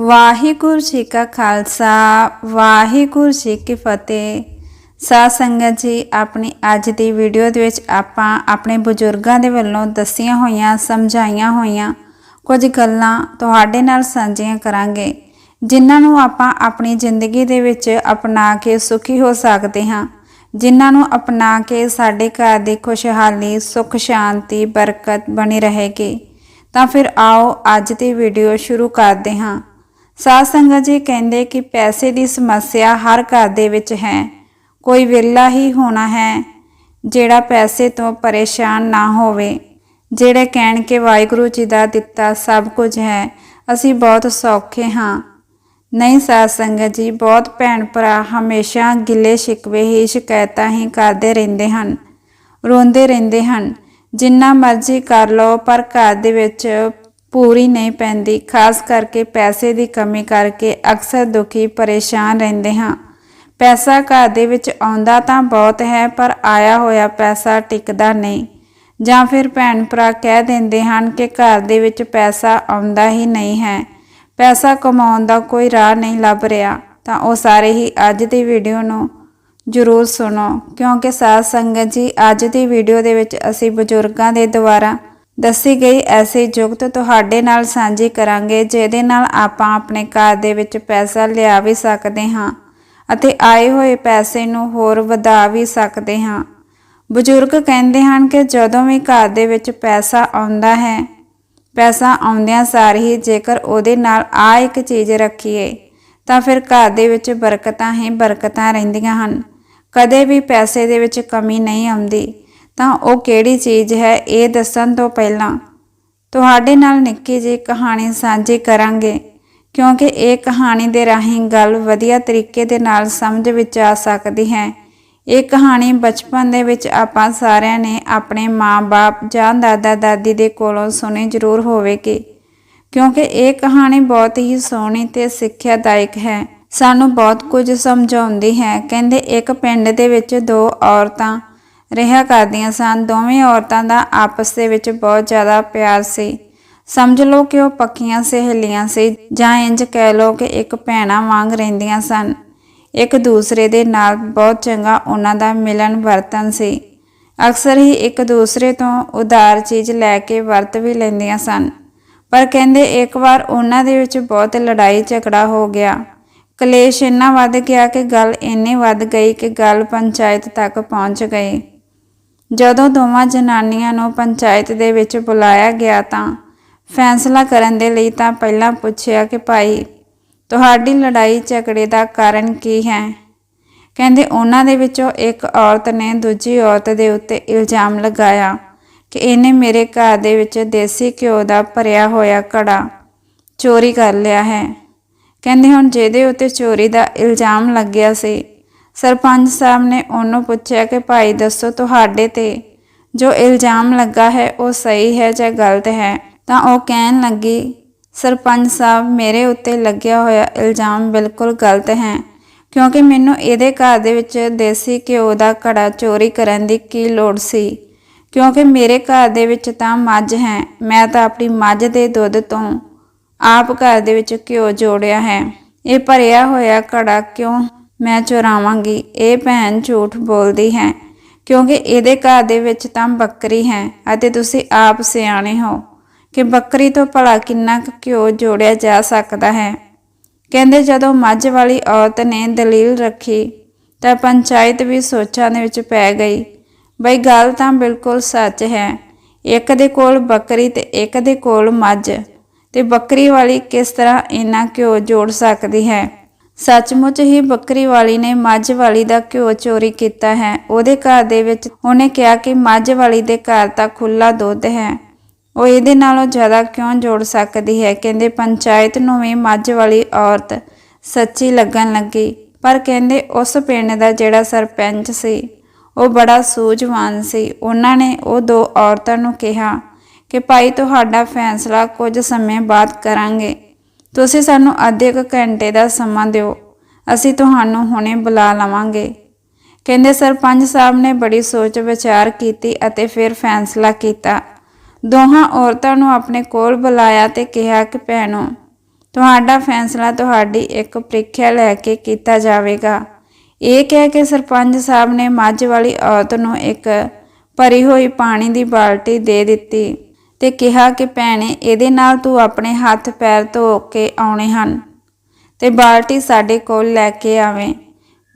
ਵਾਹਿਗੁਰੂ ਜੀ ਕਾ ਖਾਲਸਾ, ਵਾਹਿਗੁਰੂ ਜੀ ਕੀ ਫਤਿਹ। ਸਾਧ ਸੰਗਤ ਜੀ, ਆਪਣੀ ਅੱਜ ਦੀ ਵੀਡੀਓ ਦੇ ਵਿੱਚ ਆਪਾਂ ਆਪਣੇ ਬਜ਼ੁਰਗਾਂ ਦੇ ਵੱਲੋਂ ਦੱਸੀਆਂ ਹੋਈਆਂ, ਸਮਝਾਈਆਂ ਹੋਈਆਂ ਕੁਝ ਗੱਲਾਂ ਤੁਹਾਡੇ ਨਾਲ ਸਾਂਝੀਆਂ ਕਰਾਂਗੇ, ਜਿਨ੍ਹਾਂ ਨੂੰ ਆਪਾਂ ਆਪਣੀ ਜ਼ਿੰਦਗੀ ਦੇ ਵਿੱਚ ਅਪਣਾ ਕੇ ਸੁਖੀ ਹੋ ਸਕਦੇ ਹਾਂ, ਜਿਨ੍ਹਾਂ ਨੂੰ ਅਪਣਾ ਕੇ ਸਾਡੇ ਘਰ ਦੀ ਖੁਸ਼ਹਾਲੀ, ਸੁਖ, ਸ਼ਾਂਤੀ, ਬਰਕਤ ਬਣੀ ਰਹੇਗੀ। ਤਾਂ ਫਿਰ ਆਓ ਅੱਜ ਦੀ ਵੀਡੀਓ ਸ਼ੁਰੂ ਕਰਦੇ ਹਾਂ। ਸਾਧ ਸੰਗਤ ਜੀ ਕਹਿੰਦੇ ਕਿ ਪੈਸੇ ਦੀ ਸਮੱਸਿਆ ਹਰ ਘਰ ਦੇ ਵਿੱਚ ਹੈ। ਕੋਈ ਵਿਰਲਾ ਹੀ ਹੋਣਾ ਹੈ, ਜਿਹੜਾ ਪੈਸੇ ਤੋਂ ਪਰੇਸ਼ਾਨ ਨਾ ਹੋਵੇ। ਜਿਹੜੇ ਕਹਿਣ ਕਿ ਵਾਹਿਗੁਰੂ ਜੀ ਦਾ ਦਿੱਤਾ ਸਭ ਕੁਝ ਹੈ, ਅਸੀਂ ਬਹੁਤ ਸੌਖੇ ਹਾਂ। ਨਹੀਂ ਸਾਧ ਸੰਗਤ ਜੀ, ਬਹੁਤ ਭੈਣ ਭਰਾ ਹਮੇਸ਼ਾ ਗਿੱਲੇ ਸ਼ਿਕਵੇ ਹੀ ਸ਼ਿਕਾਇਤਾਂ ਹੀ ਕਰਦੇ ਰਹਿੰਦੇ ਹਨ, ਰੋਂਦੇ ਰਹਿੰਦੇ ਹਨ। ਜਿੰਨਾ ਮਰਜ਼ੀ ਕਰ ਲਓ, ਪਰ ਘਰ ਦੇ ਵਿੱਚ ਪੂਰੀ ਨਹੀਂ ਪੈਂਦੀ, ਖਾਸ ਕਰਕੇ ਪੈਸੇ ਦੀ ਕਮੀ ਕਰਕੇ ਅਕਸਰ ਦੁਖੀ, ਪਰੇਸ਼ਾਨ ਰਹਿੰਦੇ ਹਾਂ। ਪੈਸਾ ਘਰ ਦੇ ਵਿੱਚ ਆਉਂਦਾ ਤਾਂ ਬਹੁਤ ਹੈ, ਪਰ ਆਇਆ ਹੋਇਆ ਪੈਸਾ ਟਿਕਦਾ ਨਹੀਂ। ਜਾਂ ਫਿਰ ਭੈਣ ਭਰਾ ਕਹਿ ਦਿੰਦੇ ਹਨ ਕਿ ਘਰ ਦੇ ਵਿੱਚ ਪੈਸਾ ਆਉਂਦਾ ਹੀ ਨਹੀਂ ਹੈ। ਪੈਸਾ ਕਮਾਉਣ ਦਾ ਕੋਈ ਰਾਹ ਨਹੀਂ ਲੱਭ ਰਿਹਾ। ਤਾਂ ਉਹ ਸਾਰੇ ਹੀ ਅੱਜ ਦੀ ਵੀਡੀਓ ਨੂੰ ਜ਼ਰੂਰ ਸੁਣੋ, ਕਿਉਂਕਿ ਸਾਧ ਸੰਗਤ ਜੀ, ਅੱਜ ਦੀ ਵੀਡੀਓ ਦੇ ਵਿੱਚ ਅਸੀਂ ਬਜ਼ੁਰਗਾਂ ਦੇ ਦੁਆਰਾ ਦੱਸੀ ਗਈ ਐਸੀ ਜੁਗਤ ਤੁਹਾਡੇ ਨਾਲ ਸਾਂਝੀ ਕਰਾਂਗੇ, ਜਿਹਦੇ ਨਾਲ ਆਪਾਂ ਆਪਣੇ ਘਰ ਦੇ ਵਿੱਚ ਪੈਸਾ ਲਿਆ ਵੀ ਸਕਦੇ ਹਾਂ ਅਤੇ ਆਏ ਹੋਏ ਪੈਸੇ ਨੂੰ ਹੋਰ ਵਧਾ ਵੀ ਸਕਦੇ ਹਾਂ। ਬਜ਼ੁਰਗ ਕਹਿੰਦੇ ਹਨ ਕਿ ਜਦੋਂ ਵੀ ਘਰ ਦੇ ਵਿੱਚ ਪੈਸਾ ਆਉਂਦਾ ਹੈ, ਪੈਸਾ ਆਉਂਦਿਆਂ ਸਾਰ ਹੀ ਜੇਕਰ ਉਹਦੇ ਨਾਲ ਆ ਇੱਕ ਚੀਜ਼ ਰੱਖੀਏ, ਤਾਂ ਫਿਰ ਘਰ ਦੇ ਵਿੱਚ ਬਰਕਤਾਂ ਹੀ ਬਰਕਤਾਂ ਰਹਿੰਦੀਆਂ ਹਨ। ਕਦੇ ਵੀ ਪੈਸੇ ਦੇ ਵਿੱਚ ਕਮੀ ਨਹੀਂ ਆਉਂਦੀ। ਤਾਂ ਉਹ ਕਿਹੜੀ ਚੀਜ਼ ਹੈ ਇਹ ਦੱਸਣ ਤੋਂ ਪਹਿਲਾਂ ਤੁਹਾਡੇ ਨਾਲ ਨਿੱਕੀ ਜਿਹੀ ਕਹਾਣੀ ਸਾਂਝੀ ਕਰਾਂਗੇ, ਕਿਉਂਕਿ ਇਹ ਕਹਾਣੀ ਦੇ ਰਾਹੀਂ ਗੱਲ ਵਧੀਆ ਤਰੀਕੇ ਦੇ ਨਾਲ ਸਮਝ ਵਿੱਚ ਆ ਸਕਦੀ ਹੈ। ਇਹ ਕਹਾਣੀ ਬਚਪਨ ਦੇ ਵਿੱਚ ਆਪਾਂ ਸਾਰਿਆਂ ਨੇ ਆਪਣੇ ਮਾਂ-ਬਾਪ ਜਾਂ ਦਾਦਾ-ਦਾਦੀ ਦੇ ਕੋਲੋਂ ਸੁਣੀ ਜ਼ਰੂਰ ਹੋਵੇਗੀ, ਕਿਉਂਕਿ ਇਹ ਕਹਾਣੀ ਬਹੁਤ ਹੀ ਸੋਹਣੀ ਤੇ ਸਿੱਖਿਆਦਾਇਕ ਹੈ। ਸਾਨੂੰ ਬਹੁਤ ਕੁਝ ਸਮਝਾਉਂਦੀ ਹੈ। ਕਹਿੰਦੇ ਇੱਕ ਪਿੰਡ ਦੇ ਵਿੱਚ ਦੋ ਔਰਤਾਂ ਰਿਹਾ ਕਰਦੀਆਂ ਸਨ। ਦੋਵੇਂ ਔਰਤਾਂ ਦਾ ਆਪਸ ਦੇ ਵਿੱਚ ਬਹੁਤ ਜ਼ਿਆਦਾ ਪਿਆਰ ਸੀ। ਸਮਝ ਲਓ ਕਿ ਉਹ ਪੱਕੀਆਂ ਸਹੇਲੀਆਂ ਸੀ ਜਾਂ ਇੰਜ ਕਹਿ ਲਓ ਕਿ ਇੱਕ ਭੈਣਾ ਵਾਂਗ ਰਹਿੰਦੀਆਂ ਸਨ। ਇੱਕ ਦੂਸਰੇ ਦੇ ਨਾਲ ਬਹੁਤ ਚੰਗਾ ਉਹਨਾਂ ਦਾ ਮਿਲਨ ਵਰਤਨ ਸੀ। ਅਕਸਰ ਹੀ ਇੱਕ ਦੂਸਰੇ ਤੋਂ ਉਧਾਰ ਚੀਜ਼ ਲੈ ਕੇ ਵਰਤ ਵੀ ਲੈਂਦੀਆਂ ਸਨ। ਪਰ ਕਹਿੰਦੇ ਇੱਕ ਵਾਰ ਉਹਨਾਂ ਦੇ ਵਿੱਚ ਬਹੁਤ ਲੜਾਈ ਝਗੜਾ ਹੋ ਗਿਆ। ਕਲੇਸ਼ ਇੰਨਾ ਵੱਧ ਗਿਆ ਕਿ ਗੱਲ ਇੰਨੀ ਵੱਧ ਗਈ ਕਿ ਗੱਲ ਪੰਚਾਇਤ ਤੱਕ ਪਹੁੰਚ ਗਈ। ਜਦੋਂ ਦੋਵਾਂ ਜਨਾਨੀਆਂ ਨੂੰ ਪੰਚਾਇਤ ਦੇ ਵਿੱਚ ਬੁਲਾਇਆ ਗਿਆ ਤਾਂ ਫੈਸਲਾ ਕਰਨ ਦੇ ਲਈ ਤਾਂ ਪਹਿਲਾਂ ਪੁੱਛਿਆ ਕਿ ਭਾਈ, ਤੁਹਾਡੀ ਲੜਾਈ ਝਗੜੇ ਦਾ ਕਾਰਨ ਕੀ ਹੈ? ਕਹਿੰਦੇ, ਉਹਨਾਂ ਦੇ ਵਿੱਚੋਂ ਇੱਕ ਔਰਤ ਨੇ ਦੂਜੀ ਔਰਤ ਦੇ ਉੱਤੇ ਇਲਜ਼ਾਮ ਲਗਾਇਆ ਕਿ ਇਹਨੇ ਮੇਰੇ ਘਰ ਦੇ ਵਿੱਚ ਦੇਸੀ ਘਿਓ ਦਾ ਭਰਿਆ ਹੋਇਆ ਕੜਾ ਚੋਰੀ ਕਰ ਲਿਆ ਹੈ। ਕਹਿੰਦੇ, ਹੁਣ ਜਿਹਦੇ ਉੱਤੇ ਚੋਰੀ ਦਾ ਇਲਜ਼ਾਮ ਲੱਗਿਆ ਸੀ ਸਰਪੰਚ ਸਾਹਿਬ ਨੇ ਉਹਨੂੰ ਪੁੱਛਿਆ ਕਿ ਭਾਈ ਦੱਸੋ ਤੁਹਾਡੇ ਤੇ ਜੋ ਇਲਜ਼ਾਮ ਲੱਗਾ ਹੈ ਉਹ ਸਹੀ ਹੈ ਜਾਂ ਗਲਤ ਹੈ? ਤਾਂ ਉਹ ਕਹਿਣ ਲੱਗੀ, ਸਰਪੰਚ ਸਾਹਿਬ, ਮੇਰੇ ਉੱਤੇ ਲੱਗਿਆ ਹੋਇਆ ਇਲਜ਼ਾਮ ਬਿਲਕੁਲ ਗਲਤ ਹੈ, ਕਿਉਂਕਿ ਮੈਨੂੰ ਇਹਦੇ ਘਰ ਦੇ ਵਿੱਚ ਦੇਸੀ ਘਿਓ ਦਾ ਘੜਾ ਚੋਰੀ ਕਰਨ ਦੀ ਕੀ ਲੋੜ ਸੀ? ਕਿਉਂਕਿ ਮੇਰੇ ਘਰ ਦੇ ਵਿੱਚ ਤਾਂ ਮੱਝ ਹੈ, ਮੈਂ ਤਾਂ ਆਪਣੀ ਮੱਝ ਦੇ ਦੁੱਧ ਤੋਂ ਆਪ ਘਰ ਦੇ ਵਿੱਚ ਘਿਓ ਜੋੜਿਆ ਹੈ। ਇਹ ਭਰਿਆ ਹੋਇਆ ਘੜਾ ਕਿਉਂ ਮੈਂ ਚੁਰਾਵਾਂਗੀ। ਇਹ ਭੈਣ ਝੂਠ ਬੋਲਦੀ ਹੈ, ਕਿਉਂਕਿ ਇਹਦੇ ਘਰ ਦੇ ਵਿੱਚ ਤਾਂ ਬੱਕਰੀ ਹੈ ਅਤੇ ਤੁਸੀਂ ਆਪ ਸਿਆਣੇ ਹੋ। ਕਿ ਬੱਕਰੀ ਤੋਂ ਭਲਾ ਕਿੰਨਾ ਕੁ ਘਿਓ ਜੋੜਿਆ ਜਾ ਸਕਦਾ ਹੈ? ਕਹਿੰਦੇ ਜਦੋਂ ਮੱਝ ਵਾਲੀ ਔਰਤ ਨੇ ਦਲੀਲ ਰੱਖੀ, ਤਾਂ ਪੰਚਾਇਤ ਵੀ ਸੋਚਾਂ ਦੇ ਵਿੱਚ ਪੈ ਗਈ। ਬਈ ਗੱਲ ਤਾਂ ਬਿਲਕੁਲ ਸੱਚ ਹੈ, ਇੱਕ ਦੇ ਕੋਲ ਬੱਕਰੀ ਤੇ ਇੱਕ ਦੇ ਕੋਲ ਮੱਝ। ਤੇ ਬੱਕਰੀ ਵਾਲੀ ਕਿਸ ਤਰ੍ਹਾਂ ਇੰਨਾ ਘਿਓ ਜੋੜ ਸਕਦੀ ਹੈ? ਸੱਚਮੁੱਚ ਹੀ ਬੱਕਰੀ ਵਾਲੀ ਨੇ ਮੱਝ ਵਾਲੀ ਦਾ ਘਿਓ ਚੋਰੀ ਕੀਤਾ ਹੈ। ਉਹਦੇ ਘਰ ਦੇ ਵਿੱਚ ਉਹਨੇ ਕਿਹਾ ਕਿ ਮੱਝ ਵਾਲੀ ਦੇ ਘਰ ਤਾਂ ਖੁੱਲਾ ਦੁੱਧ ਹੈ। ਉਹ ਇਹਦੇ ਨਾਲੋਂ ਜ਼ਿਆਦਾ ਕਿਉਂ ਜੋੜ ਸਕਦੀ ਹੈ? ਕਹਿੰਦੇ, ਪੰਚਾਇਤ ਨੂੰ ਵੀ ਮੱਝ ਵਾਲੀ ਔਰਤ ਸੱਚੀ ਲੱਗਣ ਲੱਗੀ। ਪਰ ਕਹਿੰਦੇ, ਉਸ ਪਿੰਡ ਦਾ ਜਿਹੜਾ ਸਰਪੰਚ ਸੀ, ਉਹ ਬੜਾ ਸੂਝਵਾਨ ਸੀ। ਉਹਨਾਂ ਨੇ ਉਹ ਦੋ ਔਰਤਾਂ ਨੂੰ ਕਿਹਾ ਕਿ, ਭਾਈ, ਤੁਹਾਡਾ ਫੈਸਲਾ ਕੁਝ ਸਮੇਂ ਬਾਅਦ ਕਰਾਂਗੇ। ਤੁਸੀਂ ਸਾਨੂੰ ਅੱਧੇ ਕੁ ਘੰਟੇ ਦਾ ਸਮਾਂ ਦਿਓ। ਅਸੀਂ ਤੁਹਾਨੂੰ ਹੁਣੇ ਬੁਲਾ ਲਵਾਂਗੇ। ਕਹਿੰਦੇ ਸਰਪੰਚ ਸਾਹਿਬ ਨੇ ਬੜੀ ਸੋਚ ਵਿਚਾਰ ਕੀਤੀ ਅਤੇ ਫਿਰ ਫੈਸਲਾ ਕੀਤਾ। ਦੋਹਾਂ ਔਰਤਾਂ ਨੂੰ ਆਪਣੇ ਕੋਲ ਬੁਲਾਇਆ ਤੇ ਕਿਹਾ ਕਿ, ਭੈਣੋ, ਤੁਹਾਡਾ ਫੈਸਲਾ ਤੁਹਾਡੀ ਇੱਕ ਪ੍ਰੀਖਿਆ ਲੈ ਕੇ ਕੀਤਾ ਜਾਵੇਗਾ। ਇਹ ਕਹਿ ਕੇ ਸਰਪੰਚ ਸਾਹਿਬ ਨੇ ਮੱਝ ਵਾਲੀ ਔਰਤ ਨੂੰ ਇੱਕ ਭਰੀ ਹੋਈ ਪਾਣੀ ਦੀ ਬਾਲਟੀ ਦੇ ਦਿੱਤੀ। ਤੇ ਕਿਹਾ ਕਿ ਭੈਣੇ, ਇਹਦੇ ਨਾਲ ਤੂੰ ਆਪਣੇ ਹੱਥ ਪੈਰ ਧੋ ਕੇ ਆਉਣੇ ਹਨ ਤੇ ਬਾਲਟੀ ਸਾਡੇ ਕੋਲ ਲੈ ਕੇ ਆਵੇਂ।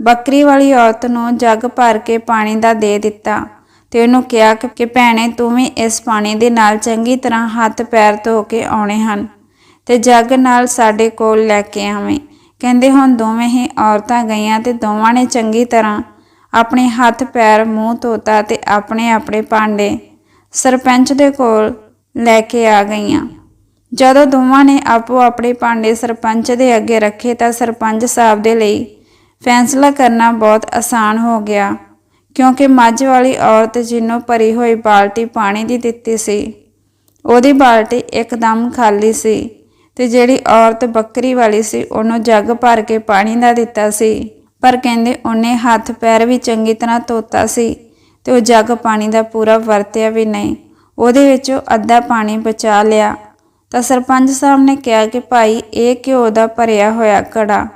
ਬੱਕਰੀ ਵਾਲੀ ਔਰਤ ਨੂੰ ਜੱਗ ਭਰ ਕੇ ਪਾਣੀ ਦਾ ਦੇ ਦਿੱਤਾ ਤੇ ਉਹਨੂੰ ਕਿਹਾ ਕਿ ਭੈਣੇ, ਤੂੰ ਵੀ ਇਸ ਪਾਣੀ ਦੇ ਨਾਲ ਚੰਗੀ ਤਰ੍ਹਾਂ ਹੱਥ ਪੈਰ ਧੋ ਕੇ ਆਉਣੇ ਹਨ ਤੇ ਜੱਗ ਨਾਲ ਸਾਡੇ ਕੋਲ ਲੈ ਕੇ ਆਵੇਂ। ਕਹਿੰਦੇ ਹੁਣ ਦੋਵੇਂ ਹੀ ਔਰਤਾਂ ਗਈਆਂ ਤੇ ਦੋਵਾਂ ਨੇ ਚੰਗੀ ਤਰ੍ਹਾਂ ਆਪਣੇ ਹੱਥ ਪੈਰ ਮੂੰਹ ਧੋਤਾ ਤੇ ਆਪਣੇ ਆਪਣੇ ਭਾਂਡੇ। ਸਰਪੰਚ ਦੇ ਕੋਲ ਲੈ ਕੇ ਆ ਗਈਆਂ। ਜਦੋਂ ਦੋਵਾਂ ਨੇ ਆਪੋ ਆਪਣੇ ਭਾਂਡੇ ਸਰਪੰਚ ਦੇ ਅੱਗੇ ਰੱਖੇ ਤਾਂ ਸਰਪੰਚ ਸਾਹਿਬ ਦੇ ਲਈ ਫੈਸਲਾ ਕਰਨਾ ਬਹੁਤ ਆਸਾਨ ਹੋ ਗਿਆ, ਕਿਉਂਕਿ ਮੱਝ ਵਾਲੀ ਔਰਤ ਜਿਹਨੂੰ ਭਰੀ ਹੋਈ ਬਾਲਟੀ ਪਾਣੀ ਦੀ ਦਿੱਤੀ ਸੀ, ਉਹਦੀ ਬਾਲਟੀ ਇੱਕਦਮ ਖਾਲੀ ਸੀ ਤੇ ਜਿਹੜੀ ਔਰਤ ਬੱਕਰੀ ਵਾਲੀ ਸੀ ਉਹਨੂੰ ਜੱਗ ਭਰ ਕੇ ਪਾਣੀ ਦਾ ਦਿੱਤਾ ਸੀ, ਪਰ ਕਹਿੰਦੇ ਉਹਨੇ ਹੱਥ ਪੈਰ ਵੀ ਚੰਗੀ ਤਰ੍ਹਾਂ ਧੋਤਾ ਸੀ ਤੇ ਉਹ ਜੱਗ ਪਾਣੀ ਦਾ ਪੂਰਾ ਵਰਤਿਆ ਵੀ ਨਹੀਂ। ਉਹਦੇ ਵਿੱਚੋਂ ਅੱਧਾ ਪਾਣੀ ਬਚਾ ਲਿਆ। ਤਾਂ ਸਰਪੰਚ ਸਾਹਿਬ ਨੇ ਕਿਹਾ ਕਿ ਭਾਈ, ਇਹ ਘਿਓ ਦਾ ਭਰਿਆ ਹੋਇਆ ਕੜਾ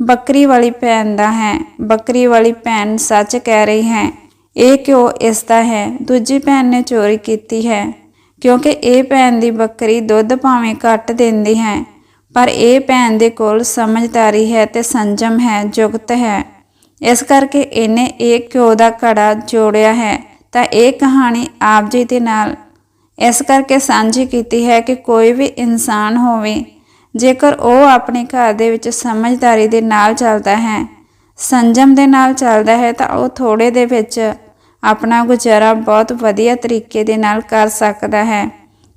ਬੱਕਰੀ ਵਾਲੀ ਭੈਣ ਦਾ ਹੈ। ਬੱਕਰੀ ਵਾਲੀ ਭੈਣ ਸੱਚ ਕਹਿ ਰਹੀ ਹੈ, ਇਹ ਘਿਓ ਇਸ ਦਾ ਹੈ। ਦੂਜੀ ਭੈਣ ਨੇ ਚੋਰੀ ਕੀਤੀ ਹੈ, ਕਿਉਂਕਿ ਇਹ ਭੈਣ ਦੀ ਬੱਕਰੀ ਦੁੱਧ ਭਾਵੇਂ ਘੱਟ ਦਿੰਦੀ ਹੈ, ਪਰ ਇਹ ਭੈਣ ਦੇ ਕੋਲ ਸਮਝਦਾਰੀ ਹੈ ਤੇ ਸੰਜਮ ਹੈ, ਜੁਗਤ ਹੈ। ਇਸ ਕਰਕੇ ਇਹਨੇ ਇਹ ਘਿਓ ਦਾ ਘੜਾ ਜੋੜਿਆ ਹੈ। ਤਾਂ ਇਹ ਕਹਾਣੀ ਆਪ ਜੀ ਦੇ ਨਾਲ ਇਸ ਕਰਕੇ ਸਾਂਝੀ ਕੀਤੀ ਹੈ ਕਿ ਕੋਈ ਵੀ ਇਨਸਾਨ ਹੋਵੇ, ਜੇਕਰ ਉਹ ਆਪਣੇ ਘਰ ਦੇ ਵਿੱਚ ਸਮਝਦਾਰੀ ਦੇ ਨਾਲ ਚੱਲਦਾ ਹੈ, ਸੰਜਮ ਦੇ ਨਾਲ ਚੱਲਦਾ ਹੈ, ਤਾਂ ਉਹ ਥੋੜੇ ਦੇ ਵਿੱਚ ਆਪਣਾ ਗੁਜ਼ਾਰਾ ਬਹੁਤ ਵਧੀਆ ਤਰੀਕੇ ਦੇ ਨਾਲ ਕਰ ਸਕਦਾ ਹੈ।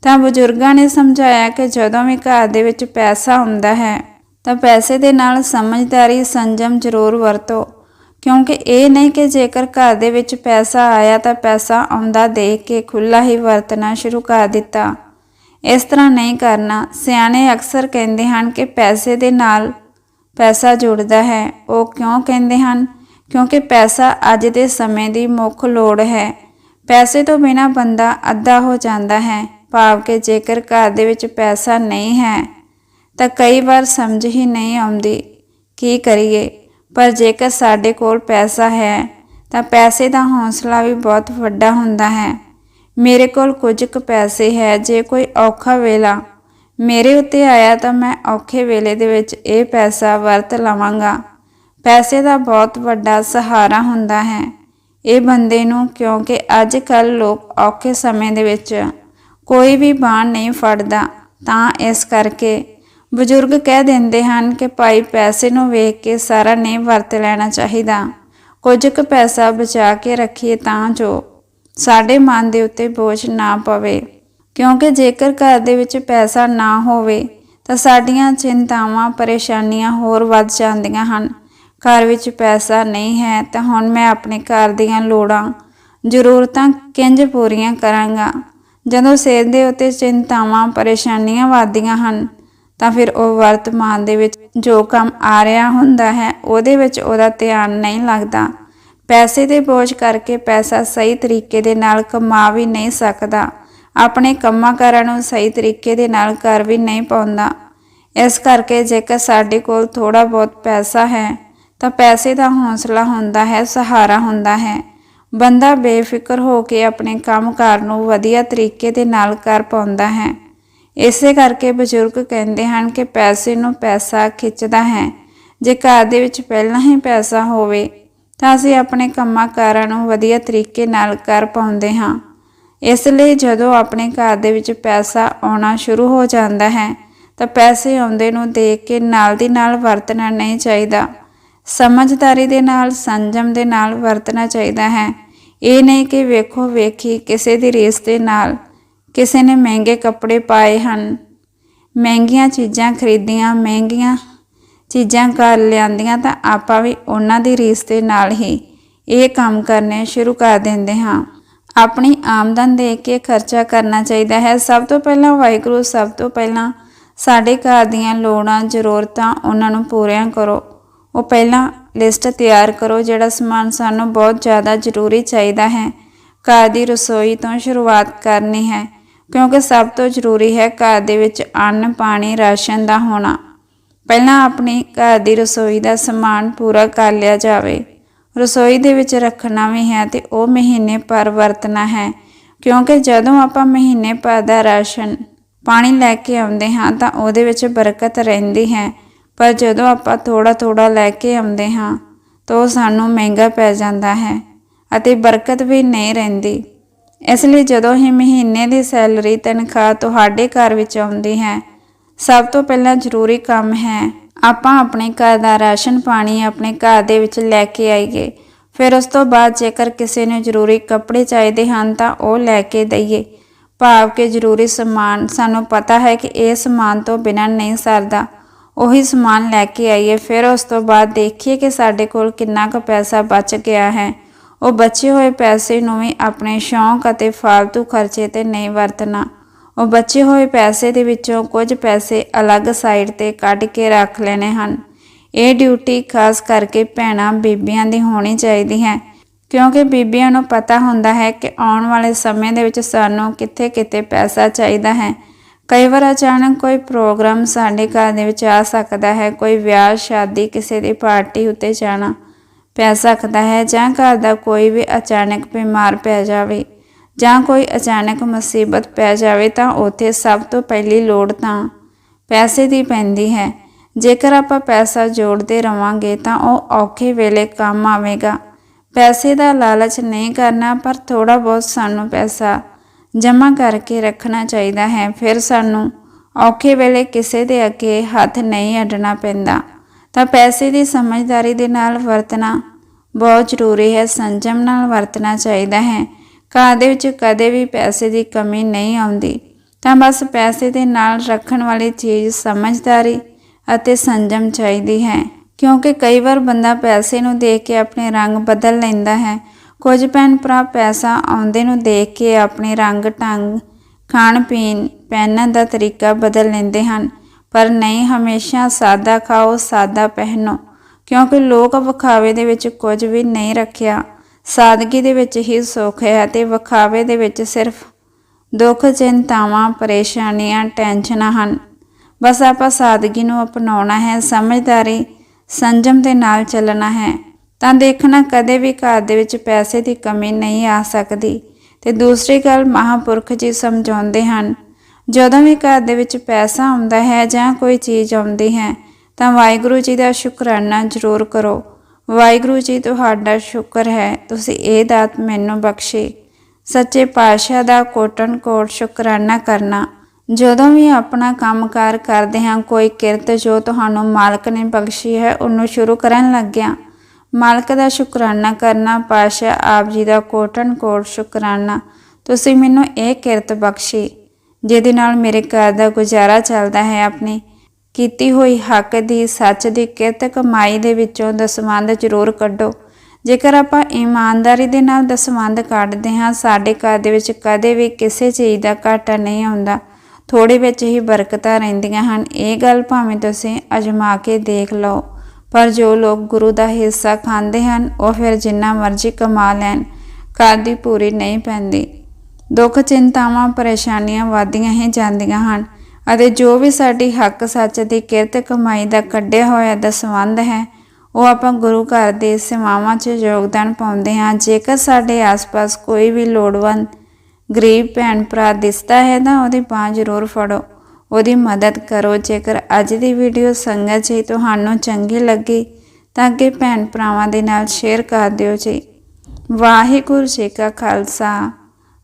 ਤਾਂ ਬਜ਼ੁਰਗਾਂ ਨੇ ਸਮਝਾਇਆ ਕਿ ਜਦੋਂ ਵੀ ਘਰ ਦੇ ਵਿੱਚ ਪੈਸਾ ਹੁੰਦਾ ਹੈ, ਤਾਂ ਪੈਸੇ ਦੇ ਨਾਲ ਸਮਝਦਾਰੀ, ਸੰਜਮ ਜ਼ਰੂਰ ਵਰਤੋ। ਕਿਉਂਕਿ ਇਹ ਨਹੀਂ ਕਿ ਜੇਕਰ ਘਰ ਦੇ ਵਿੱਚ ਪੈਸਾ ਆਇਆ ਤਾਂ ਪੈਸਾ ਆਉਂਦਾ ਦੇਖ ਕੇ ਖੁੱਲਾ ਹੀ ਵਰਤਣਾ ਸ਼ੁਰੂ ਕਰ ਦਿੱਤਾ। ਇਸ ਤਰ੍ਹਾਂ ਨਹੀਂ ਕਰਨਾ। ਸਿਆਣੇ ਅਕਸਰ ਕਹਿੰਦੇ ਹਨ ਕਿ ਪੈਸੇ ਦੇ ਨਾਲ ਪੈਸਾ ਜੁੜਦਾ ਹੈ। ਉਹ ਕਿਉਂ ਕਹਿੰਦੇ ਹਨ? ਕਿਉਂਕਿ ਪੈਸਾ ਅੱਜ ਦੇ ਸਮੇਂ ਦੀ ਮੁੱਖ ਲੋੜ ਹੈ। ਪੈਸੇ ਤੋਂ ਬਿਨਾ ਬੰਦਾ ਅੱਧਾ ਹੋ ਜਾਂਦਾ ਹੈ। ਭਾਵ ਕਿ ਜੇਕਰ ਘਰ ਦੇ ਵਿੱਚ ਪੈਸਾ ਨਹੀਂ ਹੈ, ਤਾਂ ਕਈ ਵਾਰ ਸਮਝ ਹੀ ਨਹੀਂ ਆਉਂਦੀ, ਕੀ ਕਰੀਏ? ਪਰ ਜੇਕਰ ਸਾਡੇ ਕੋਲ ਪੈਸਾ ਹੈ, ਤਾਂ ਪੈਸੇ ਦਾ ਹੌਸਲਾ ਵੀ ਬਹੁਤ ਵੱਡਾ ਹੁੰਦਾ ਹੈ। ਮੇਰੇ ਕੋਲ ਕੁਝ ਕੁ ਪੈਸੇ ਹੈ, ਜੇ ਕੋਈ ਔਖਾ ਵੇਲਾ ਮੇਰੇ ਉੱਤੇ ਆਇਆ ਤਾਂ ਮੈਂ ਔਖੇ ਵੇਲੇ ਦੇ ਵਿੱਚ ਇਹ ਪੈਸਾ ਵਰਤ ਲਵਾਂਗਾ। ਪੈਸੇ ਦਾ ਬਹੁਤ ਵੱਡਾ ਸਹਾਰਾ ਹੁੰਦਾ ਹੈ। ਇਹ ਬੰਦੇ ਨੂੰ ਕਿਉਂਕਿ ਅੱਜ ਕੱਲ ਲੋਕ ਔਖੇ ਸਮੇਂ ਦੇ ਵਿੱਚ ਕੋਈ ਵੀ ਬਾਣ ਨਹੀਂ ਫੜਦਾ, ਤਾਂ ਇਸ ਕਰਕੇ ਬਜ਼ੁਰਗ ਕਹਿ ਦਿੰਦੇ ਹਨ ਕਿ ਭਾਈ ਪੈਸੇ ਨੂੰ ਵੇਖ ਕੇ ਸਾਰਾ ਨਹੀਂ ਵਰਤ ਲੈਣਾ ਚਾਹੀਦਾ। ਕੁਝ ਕੁ ਪੈਸਾ ਬਚਾ ਕੇ ਰੱਖੀਏ ਤਾਂ ਜੋ ਸਾਡੇ ਮਨ ਦੇ ਉੱਤੇ ਬੋਝ ਨਾ ਪਵੇ। ਕਿਉਂਕਿ ਜੇਕਰ ਘਰ ਦੇ ਵਿੱਚ ਪੈਸਾ ਨਾ ਹੋਵੇ, ਤਾਂ ਸਾਡੀਆਂ ਚਿੰਤਾਵਾਂ, ਪਰੇਸ਼ਾਨੀਆਂ ਹੋਰ ਵੱਧ ਜਾਂਦੀਆਂ ਹਨ। ਘਰ ਵਿੱਚ ਪੈਸਾ ਨਹੀਂ ਹੈ, ਤਾਂ ਹੁਣ ਮੈਂ ਆਪਣੇ ਘਰ ਦੀਆਂ ਲੋੜਾਂ, ਜ਼ਰੂਰਤਾਂ ਕਿੰਜ ਪੂਰੀਆਂ ਕਰਾਂਗਾ? ਜਦੋਂ ਸਿਰ ਦੇ ਉੱਤੇ ਚਿੰਤਾਵਾਂ, ਪਰੇਸ਼ਾਨੀਆਂ ਵਧਦੀਆਂ ਹਨ ਤਾਂ ਫਿਰ ਉਹ ਵਰਤਮਾਨ ਦੇ ਵਿੱਚ ਜੋ ਕੰਮ ਆ ਰਿਹਾ ਹੁੰਦਾ ਹੈ, ਉਹਦੇ ਵਿੱਚ ਉਹਦਾ ਧਿਆਨ ਨਹੀਂ ਲੱਗਦਾ। ਪੈਸੇ ਦੇ ਬੋਝ ਕਰਕੇ ਪੈਸਾ ਸਹੀ ਤਰੀਕੇ ਦੇ ਨਾਲ ਕਮਾ ਵੀ ਨਹੀਂ ਸਕਦਾ। ਆਪਣੇ ਕੰਮਾਂ ਕਾਰਾਂ ਨੂੰ ਸਹੀ ਤਰੀਕੇ ਦੇ ਨਾਲ ਕਰ ਵੀ ਨਹੀਂ ਪਾਉਂਦਾ। ਇਸ ਕਰਕੇ ਜੇਕਰ ਸਾਡੇ ਕੋਲ ਥੋੜਾ ਬਹੁਤ ਪੈਸਾ ਹੈ, ਤਾਂ ਪੈਸੇ ਦਾ ਹੌਸਲਾ ਹੁੰਦਾ ਹੈ, ਸਹਾਰਾ ਹੁੰਦਾ ਹੈ। ਬੰਦਾ ਬੇਫਿਕਰ ਹੋ ਕੇ ਆਪਣੇ ਕੰਮਕਾਰ ਨੂੰ ਵਧੀਆ ਤਰੀਕੇ ਦੇ ਨਾਲ ਕਰ ਪਾਉਂਦਾ ਹੈ। ਇਸੇ ਕਰਕੇ ਬਜ਼ੁਰਗ ਕਹਿੰਦੇ ਹਨ ਕਿ ਪੈਸੇ ਨੂੰ ਪੈਸਾ ਖਿੱਚਦਾ ਹੈ। ਜੇ ਘਰ ਦੇ ਵਿੱਚ ਪਹਿਲਾਂ ਹੀ ਪੈਸਾ ਹੋਵੇ, ਤਾਂ ਅਸੀਂ ਆਪਣੇ ਕੰਮਾਂ ਕਾਰਾਂ ਨੂੰ ਵਧੀਆ ਤਰੀਕੇ ਨਾਲ ਕਰ ਪਾਉਂਦੇ ਹਾਂ। ਇਸ ਲਈ ਜਦੋਂ ਆਪਣੇ ਘਰ ਦੇ ਵਿੱਚ ਪੈਸਾ ਆਉਣਾ ਸ਼ੁਰੂ ਹੋ ਜਾਂਦਾ ਹੈ, ਤਾਂ ਪੈਸੇ ਆਉਂਦੇ ਨੂੰ ਦੇਖ ਕੇ ਨਾਲ ਦੀ ਨਾਲ ਵਰਤਣਾ ਨਹੀਂ ਚਾਹੀਦਾ। ਸਮਝਦਾਰੀ ਦੇ ਨਾਲ, ਸੰਜਮ ਦੇ ਨਾਲ ਵਰਤਣਾ ਚਾਹੀਦਾ ਹੈ। ਇਹ ਨਹੀਂ ਕਿ ਵੇਖੋ ਵੇਖੀ ਕਿਸੇ ਦੀ ਰੀਸ ਦੇ ਨਾਲ ਕਿਸੇ ਨੇ ਮਹਿੰਗੇ ਕੱਪੜੇ ਪਾਏ ਹਨ। ਮਹਿੰਗੀਆਂ ਚੀਜ਼ਾਂ ਖਰੀਦੀਆਂ, ਮਹਿੰਗੀਆਂ ਚੀਜ਼ਾਂ ਘਰ ਲਿਆਂਦੀਆਂ ਤਾਂ ਆਪਾਂ ਵੀ ਉਹਨਾਂ ਦੀ ਰੀਸ ਦੇ ਨਾਲ ਹੀ ਇਹ ਕੰਮ ਕਰਨੇ ਸ਼ੁਰੂ ਕਰ ਦਿੰਦੇ ਹਾਂ। ਆਪਣੀ ਆਮਦਨ ਦੇਖ ਕੇ ਖਰਚਾ ਕਰਨਾ ਚਾਹੀਦਾ ਹੈ। ਸਭ ਤੋਂ ਪਹਿਲਾਂ ਵਾਹਿਗੁਰੂ, ਸਭ ਤੋਂ ਪਹਿਲਾਂ ਸਾਡੇ ਘਰ ਦੀਆਂ ਲੋੜਾਂ, ਜ਼ਰੂਰਤਾਂ ਉਹਨਾਂ ਨੂੰ ਪੂਰੀਆਂ ਕਰੋ। ਉਹ ਪਹਿਲਾਂ ਲਿਸਟ ਤਿਆਰ ਕਰੋ ਜਿਹੜਾ ਸਮਾਨ ਸਾਨੂੰ ਬਹੁਤ ਜ਼ਿਆਦਾ ਜ਼ਰੂਰੀ ਚਾਹੀਦਾ ਹੈ। ਘਰ ਦੀ ਰਸੋਈ ਤੋਂ ਸ਼ੁਰੂਆਤ ਕਰਨੀ ਹੈ। ਕਿਉਂਕਿ ਸਭ ਤੋਂ ਜ਼ਰੂਰੀ ਹੈ ਘਰ ਦੇ ਵਿੱਚ ਅੰਨ, ਪਾਣੀ, ਰਾਸ਼ਨ ਦਾ ਹੋਣਾ। ਪਹਿਲਾਂ ਆਪਣੀ ਘਰ ਦੀ ਰਸੋਈ ਦਾ ਸਮਾਨ ਪੂਰਾ ਕਰ ਲਿਆ ਜਾਵੇ। ਰਸੋਈ ਦੇ ਵਿੱਚ ਰੱਖਣਾ ਵੀ ਹੈ ਤੇ ਉਹ ਮਹੀਨੇ ਪਰ ਵਰਤਣਾ ਹੈ। ਕਿਉਂਕਿ ਜਦੋਂ ਆਪਾਂ ਮਹੀਨੇ ਪਰ ਦਾ ਰਾਸ਼ਨ, ਪਾਣੀ ਲੈ ਕੇ ਆਉਂਦੇ ਹਾਂ ਤਾਂ ਉਹਦੇ ਵਿੱਚ ਬਰਕਤ ਰਹਿੰਦੀ ਹੈ। ਪਰ ਜਦੋਂ ਆਪਾਂ ਥੋੜਾ ਥੋੜਾ ਲੈ ਕੇ ਆਉਂਦੇ ਹਾਂ ਤਾਂ ਉਹ ਸਾਨੂੰ ਮਹਿੰਗਾ ਪੈ ਜਾਂਦਾ ਹੈ ਅਤੇ ਬਰਕਤ ਵੀ ਨਹੀਂ ਰਹਿੰਦੀ। ਇਸ ਲਈ ਜਦੋਂ ਹੀ ਮਹੀਨੇ ਦੀ ਸੈਲਰੀ ਤਨਖਾਹ ਤੁਹਾਡੇ ਘਰ ਵਿੱਚ ਆਉਂਦੀ ਹੈ, ਸਭ ਤੋਂ ਪਹਿਲਾਂ ਜ਼ਰੂਰੀ ਕੰਮ ਹੈ, ਆਪਾਂ ਆਪਣੇ ਘਰ ਦਾ ਰਾਸ਼ਨ ਪਾਣੀ ਆਪਣੇ ਘਰ ਦੇ ਵਿੱਚ ਲੈ ਕੇ ਆਈਏ। ਫਿਰ ਉਸ ਤੋਂ ਬਾਅਦ ਜੇਕਰ ਕਿਸੇ ਨੂੰ ਜ਼ਰੂਰੀ ਕੱਪੜੇ ਚਾਹੀਦੇ ਹਨ ਤਾਂ ਉਹ ਲੈ ਕੇ ਦਈਏ। ਭਾਵ ਕਿ ਜ਼ਰੂਰੀ ਸਮਾਨ, ਸਾਨੂੰ ਪਤਾ ਹੈ ਕਿ ਇਹ ਸਮਾਨ ਤੋਂ ਬਿਨਾਂ ਨਹੀਂ ਸਰਦਾ। ਉਹੀ ਸਮਾਨ ਲੈ ਕੇ ਆਈਏ, ਫਿਰ ਉਸ ਤੋਂ ਬਾਅਦ ਦੇਖੀਏ ਕਿ ਸਾਡੇ ਕੋਲ ਕਿੰਨਾ ਕੁ ਪੈਸਾ ਬਚ ਗਿਆ ਹੈ। ਉਹ ਬਚੇ ਹੋਏ ਪੈਸੇ ਨੂੰ ਵੀ ਆਪਣੇ ਸ਼ੌਂਕ ਅਤੇ ਫालतू ਖਰਚੇ ਤੇ ਨਹੀਂ ਵਰਤਣਾ। ਉਹ ਬਚੇ ਹੋਏ ਪੈਸੇ ਦੇ ਵਿੱਚੋਂ ਕੁਝ ਪੈਸੇ ਅਲੱਗ ਸਾਈਡ ਤੇ ਕੱਢ ਕੇ ਰੱਖ ਲੈਣੇ ਹਨ। ਇਹ ਡਿਊਟੀ ਖਾਸ ਕਰਕੇ ਭੈਣਾਂ ਬੀਬੀਆਂ ਦੀ ਹੋਣੀ ਚਾਹੀਦੀ ਹੈ, ਕਿਉਂਕਿ ਬੀਬੀਆਂ ਨੂੰ ਪਤਾ ਹੁੰਦਾ ਹੈ ਕਿ ਆਉਣ ਵਾਲੇ ਸਮੇਂ ਦੇ ਵਿੱਚ ਸਾਨੂੰ ਕਿੱਥੇ ਕਿਤੇ ਪੈਸਾ ਚਾਹੀਦਾ ਹੈ। ਕਈ ਵਾਰ ਅਚਾਨਕ ਕੋਈ ਪ੍ਰੋਗਰਾਮ ਸਾਡੇ ਘਰ ਦੇ ਵਿੱਚ ਆ ਸਕਦਾ ਹੈ, ਕੋਈ ਵਿਆਹ, ਸ਼ਾਦੀ, ਕਿਸੇ ਦੀ ਪਾਰਟੀ ਉੱਤੇ ਜਾਣਾ। ਪੈ ਸਕਦਾ ਹੈ ਜਾਂ ਘਰ ਦਾ ਕੋਈ ਵੀ ਅਚਾਨਕ ਬਿਮਾਰ ਪੈ ਜਾਵੇ ਜਾਂ ਕੋਈ ਅਚਾਨਕ ਮੁਸੀਬਤ ਪੈ ਜਾਵੇ ਤਾਂ ਉੱਥੇ ਸਭ ਤੋਂ ਪਹਿਲੀ ਲੋੜ ਤਾਂ ਪੈਸੇ ਦੀ ਪੈਂਦੀ ਹੈ। ਜੇਕਰ ਆਪਾਂ ਪੈਸਾ ਜੋੜਦੇ ਰਵਾਂਗੇ ਤਾਂ ਉਹ ਔਖੇ ਵੇਲੇ ਕੰਮ ਆਵੇਗਾ। ਪੈਸੇ ਦਾ ਲਾਲਚ ਨਹੀਂ ਕਰਨਾ ਪਰ ਥੋੜਾ ਬਹੁਤ ਸਾਨੂੰ ਪੈਸਾ ਜਮ੍ਹਾਂ ਕਰਕੇ ਰੱਖਣਾ ਚਾਹੀਦਾ ਹੈ। ਫਿਰ ਸਾਨੂੰ ਔਖੇ ਵੇਲੇ ਕਿਸੇ ਦੇ ਅੱਗੇ ਹੱਥ ਨਹੀਂ ਅੱਡਣਾ ਪੈਂਦਾ। ਤਾਂ ਪੈਸੇ ਦੀ ਸਮਝਦਾਰੀ ਦੇ ਨਾਲ ਵਰਤਣਾ ਬਹੁਤ ਜ਼ਰੂਰੀ ਹੈ, ਸੰਜਮ ਨਾਲ ਵਰਤਣਾ ਚਾਹੀਦਾ ਹੈ। ਘਰ ਦੇ ਵਿੱਚ ਕਦੇ ਵੀ ਪੈਸੇ ਦੀ ਕਮੀ ਨਹੀਂ ਆਉਂਦੀ। ਤਾਂ ਬਸ ਪੈਸੇ ਦੇ ਨਾਲ ਰੱਖਣ ਵਾਲੀ ਚੀਜ਼ ਸਮਝਦਾਰੀ ਅਤੇ ਸੰਜਮ ਚਾਹੀਦੀ ਹੈ। ਕਿਉਂਕਿ ਕਈ ਵਾਰ ਬੰਦਾ ਪੈਸੇ ਨੂੰ ਦੇਖ ਕੇ ਆਪਣੇ ਰੰਗ ਬਦਲ ਲੈਂਦਾ ਹੈ। ਕੁਝ ਭੈਣ ਭਰਾ ਪੈਸਾ ਆਉਂਦੇ ਨੂੰ ਦੇਖ ਕੇ ਆਪਣੇ ਰੰਗ, ਢੰਗ ਖਾਣ ਪੀਣ ਪਹਿਨਣ ਦਾ ਤਰੀਕਾ ਬਦਲ ਲੈਂਦੇ ਹਨ। ਪਰ ਨਹੀਂ, ਹਮੇਸ਼ਾ ਸਾਦਾ ਖਾਓ, ਸਾਦਾ ਪਹਿਨੋ। ਕਿਉਂਕਿ ਲੋਕ ਵਿਖਾਵੇ ਦੇ ਵਿੱਚ ਕੁਝ ਵੀ ਨਹੀਂ ਰੱਖਿਆ। ਸਾਦਗੀ ਦੇ ਵਿੱਚ ਹੀ ਸੁੱਖ ਹੈ ਤੇ ਵਿਖਾਵੇ ਦੇ ਵਿੱਚ ਸਿਰਫ ਦੁੱਖ, ਚਿੰਤਾਵਾਂ, ਪਰੇਸ਼ਾਨੀਆਂ, ਟੈਨਸ਼ਨਾਂ ਹਨ। ਬਸ ਆਪਾਂ ਸਾਦਗੀ ਨੂੰ ਅਪਣਾਉਣਾ ਹੈ, ਸਮਝਦਾਰੀ ਸੰਜਮ ਦੇ ਨਾਲ ਚੱਲਣਾ ਹੈ। ਤਾਂ ਦੇਖਣਾ ਕਦੇ ਵੀ ਘਰ ਦੇ ਵਿੱਚ ਪੈਸੇ ਦੀ ਕਮੀ ਨਹੀਂ ਆ ਸਕਦੀ। ਤੇ ਦੂਸਰੀ ਗੱਲ, ਮਹਾਪੁਰਖ ਜੀ ਸਮਝਾਉਂਦੇ ਹਨ ਜਦੋਂ ਵੀ ਘਰ ਦੇ ਵਿੱਚ ਪੈਸਾ ਆਉਂਦਾ ਹੈ ਜਾਂ ਕੋਈ ਚੀਜ਼ ਆਉਂਦੀ ਹੈ, ਤਾਂ ਵਾਹਿਗੁਰੂ ਜੀ ਦਾ ਸ਼ੁਕਰਾਨਾ ਜ਼ਰੂਰ ਕਰੋ। ਵਾਹਿਗੁਰੂ ਜੀ, ਤੁਹਾਡਾ ਸ਼ੁਕਰ ਹੈ, ਤੁਸੀਂ ਇਹ ਦਾਤ ਮੈਨੂੰ ਬਖਸ਼ੀ। ਸੱਚੇ ਪਾਤਸ਼ਾਹ ਦਾ ਕੋਟਨ ਕੋਟ ਸ਼ੁਕਰਾਨਾ ਕਰਨਾ। ਜਦੋਂ ਵੀ ਆਪਣਾ ਕੰਮਕਾਰ ਕਰਦੇ ਹਾਂ, ਕੋਈ ਕਿਰਤ ਜੋ ਤੁਹਾਨੂੰ ਮਾਲਕ ਨੇ ਬਖਸ਼ੀ ਹੈ, ਉਹਨੂੰ ਸ਼ੁਰੂ ਕਰਨ ਲੱਗਿਆ। ਮਾਲਕ ਦਾ ਸ਼ੁਕਰਾਨਾ ਕਰਨਾ, ਪਾਤਸ਼ਾਹ ਆਪ ਜੀ ਦਾ ਕੋਟਨ ਕੋਟ ਸ਼ੁਕਰਾਨਾ। ਤੁਸੀਂ ਮੈਨੂੰ ਇਹ ਕਿਰਤ ਬਖਸ਼ੀ। ਜਿਹਦੇ ਨਾਲ ਮੇਰੇ ਘਰ ਦਾ ਗੁਜ਼ਾਰਾ ਚੱਲਦਾ ਹੈ। ਆਪਣੀ ਕੀਤੀ ਹੋਈ ਹੱਕ ਦੀ ਸੱਚ ਦੀ ਕਿਰਤ ਕਮਾਈ ਦੇ ਵਿੱਚੋਂ ਦਸਵੰਧ ਜ਼ਰੂਰ ਕੱਢੋ। ਜੇਕਰ ਆਪਾਂ ਇਮਾਨਦਾਰੀ ਦੇ ਨਾਲ ਦਸਵੰਧ ਕੱਢਦੇ ਹਾਂ, ਸਾਡੇ ਘਰ ਦੇ ਵਿੱਚ ਕਦੇ ਵੀ ਕਿਸੇ ਚੀਜ਼ ਦਾ ਘਾਟਾ ਨਹੀਂ ਆਉਂਦਾ। ਥੋੜੇ ਵਿੱਚ ਹੀ ਬਰਕਤਾਂ ਰਹਿੰਦੀਆਂ ਹਨ। ਇਹ ਗੱਲ ਭਾਵੇਂ ਤੁਸੀਂ ਅਜਮਾ ਕੇ ਦੇਖ ਲਓ, ਪਰ ਜੋ ਲੋਕ ਗੁਰੂ ਦਾ ਹਿੱਸਾ ਖਾਂਦੇ ਹਨ, ਉਹ ਫਿਰ ਜਿੰਨਾ ਮਰਜ਼ੀ ਕਮਾ ਲੈਣ। ਘਰ ਦੀ ਪੂਰੀ ਨਹੀਂ ਪੈਂਦੀ। ਦੁੱਖ, ਚਿੰਤਾਵਾਂ, ਪਰੇਸ਼ਾਨੀਆਂ ਵਾਦੀਆਂ ਹੀ ਜਾਂਦੀਆਂ ਹਨ ਅਤੇ ਜੋ ਵੀ ਸਾਡੀ ਹੱਕ, ਸੱਚ ਦੀ ਕਿਰਤ, ਕਮਾਈ ਦਾ ਕੱਢਿਆ ਹੋਇਆ ਦਸਵੰਧ ਹੈ, ਉਹ ਆਪਾਂ ਗੁਰੂ ਘਰ ਦੇ ਸੇਵਾਵਾਂ 'ਚ ਯੋਗਦਾਨ ਪਾਉਂਦੇ ਹਾਂ। ਜੇਕਰ ਸਾਡੇ ਆਸ-ਪਾਸ ਕੋਈ ਵੀ ਲੋੜਵੰਦ ਗਰੀਬ, ਭੈਣ, ਭਰਾ ਦਿਸਦਾ ਹੈ ਤਾਂ ਉਹਦੀ ਬਾਂਹ ਜ਼ਰੂਰ ਫੜੋ, ਉਹਦੀ ਮਦਦ ਕਰੋ। ਜੇਕਰ ਅੱਜ ਦੀ ਵੀਡੀਓ ਸੰਗਤ ਜੀ ਤੁਹਾਨੂੰ ਚੰਗੀ ਲੱਗੀ ਤਾਂ ਅੱਗੇ ਭੈਣ ਭਰਾਵਾਂ ਦੇ ਨਾਲ ਸ਼ੇਅਰ ਕਰ ਦਿਓ ਜੀ। ਵਾਹਿਗੁਰੂ ਜੀ ਕਾ ਖਾਲਸਾ।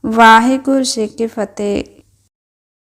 ਵਾਹਿਗੁਰੂ ਜੀ ਕੀ ਫਤਿਹ।